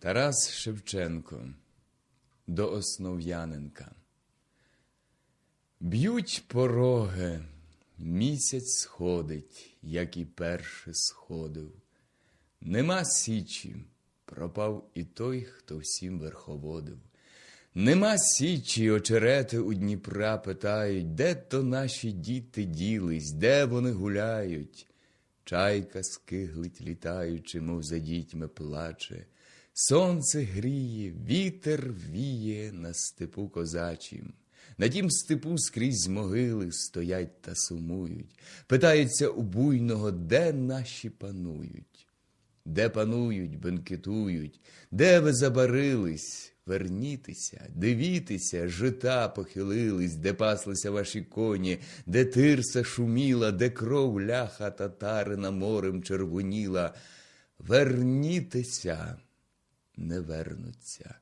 Тарас Шевченко до Основ'яненка. Б'ють пороги, місяць сходить, як і перше сходив. Нема січі, пропав і той, хто всім верховодив. Нема січі, очерети у Дніпра питають, де то наші діти ділись, де вони гуляють. Чайка скиглить, літаючи, мов за дітьми плаче. Сонце гріє, вітер віє на степу козачім. На тім степу скрізь могили стоять та сумують. Питаються у буйного, де наші панують. Де панують, бенкетують, де ви забарились, вернітеся, дивітеся, жита похилились, де паслися ваші коні, де тирса шуміла, де кров ляха татарина морем червоніла. Вернітеся, не вернуться.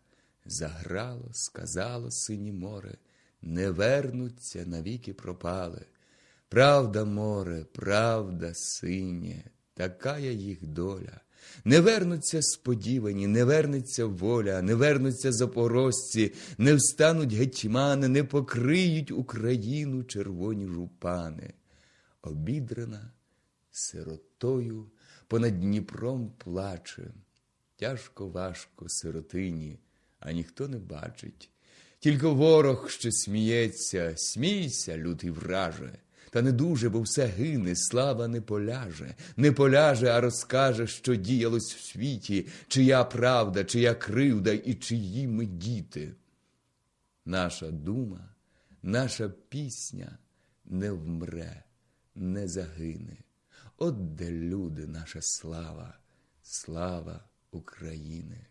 Заграло, сказало синє море, не вернуться, навіки пропали. Правда, море, правда, синє, така я їх доля. Не вернуться сподівані, не вернеться воля, не вернуться запорожці, не встануть гетьмани, не покриють Україну червоні жупани. Обідрана сиротою понад Дніпром плаче. Тяжко важко сиротині, а ніхто не бачить. Тільки ворог, що сміється, смійся, лютий враже. Та не дуже, бо все гине, слава не поляже, не поляже, а розкаже, що діялось в світі, чия правда, чия кривда і чиї ми діти. Наша дума, наша пісня не вмре, не загине. От де люди, наша слава, слава України.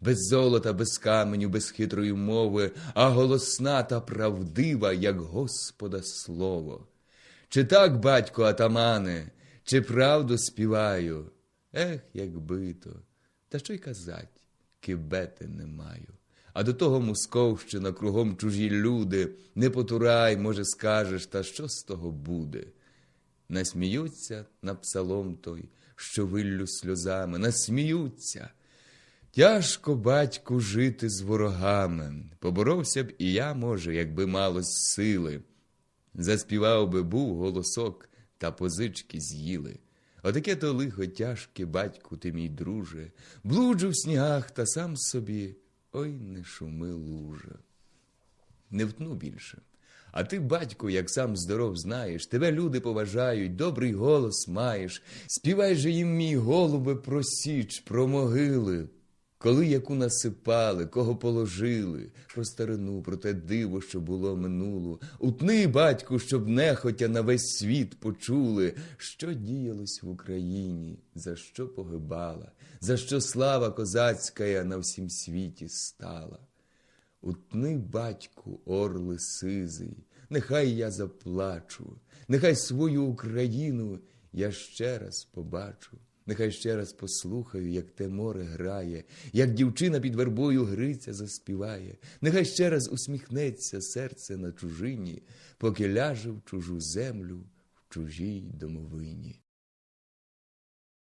Без золота, без каменю, без хитрої мови, а голосна та правдива, як Господа слово. Чи так, батько атамане, чи правду співаю? Ех, якби то, та що й казать, кибети не маю. А до того Московщина, кругом чужі люди, не потурай, може, скажеш, та що з того буде? Насміються на псалом той, що виллю сльозами, насміються. Тяжко, батьку, жити з ворогами. Поборовся б і я, може, якби мало сили. Заспівав би був голосок, та позички з'їли. Отаке то лихо тяжке, батьку, ти мій друже, блуджу в снігах та сам собі, ой не шуми луже. Не втну більше. А ти, батько, як сам здоров знаєш, тебе люди поважають, добрий голос маєш. Співай же їм, мій голубе, про січ, про могили. Коли яку насипали, кого положили, про старину, про те диво, що було минуло. Утни, батьку, щоб нехотя на весь світ почули, що діялось в Україні, за що погибала, за що слава козацька на всім світі стала. Утни, батьку, орли сизий, нехай я заплачу, нехай свою Україну я ще раз побачу. Нехай ще раз послухаю, як те море грає, як дівчина під вербою Гриця заспіває, нехай ще раз усміхнеться серце на чужині, поки ляже в чужу землю в чужій домовині.